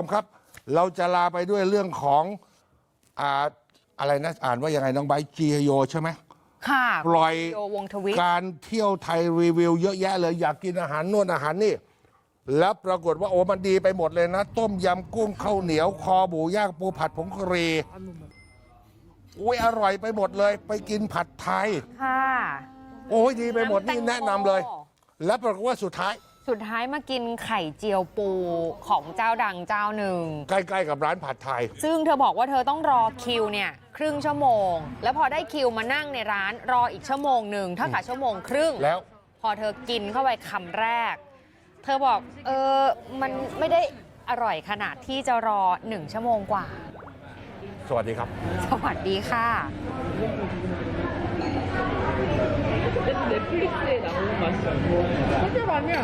ชมครับ เราจะลาไปด้วยเรื่องของอ่าอะไรนะอ่านว่ายังไงน้องไบร์ทจีโยใช่ไหมค่ะปล่อยโยวงทวิตการเที่ยวไทยรีวิวเยอะแยะเลยอยากกินอาหารนู่นอาหารนี่ แล้วปรากฏว่าโอ้มันดีไปหมดเลยนะ ต้มยำกุ้งข้าวเหนียว คอหมูย่างปูผัดผงกะหรี่อุ้ยอร่อยไปหมดเลย ไปกินผัดไทย ค่ะ โอ้ยดีไปหมดนี่ำแตงโแนะนำเลย แล้วปรากฏว่าสุดท้าย สุดท้ายมากินไข่เจียวปูของเจ้าดังเจ้าหนึ่ง ใกล้ๆกับร้านผัดไทย ซึ่งเธอบอกว่าเธอต้องรอคิวเนี่ยครึ่งชั่วโมง แล้วพอได้คิวมานั่งในร้านรออีกชั่วโมงหนึ่งเท่ากับชั่วโมงครึ่ง แล้ว พอเธอกินเข้าไปคำแรก เธอบอกเออมันไม่ได้อร่อยขนาดที่จะรอหนึ่งชั่วโมงกว่า สวัสดีครับ สวัสดีค่ะ 때 나오는 맛이 진짜 맛이야.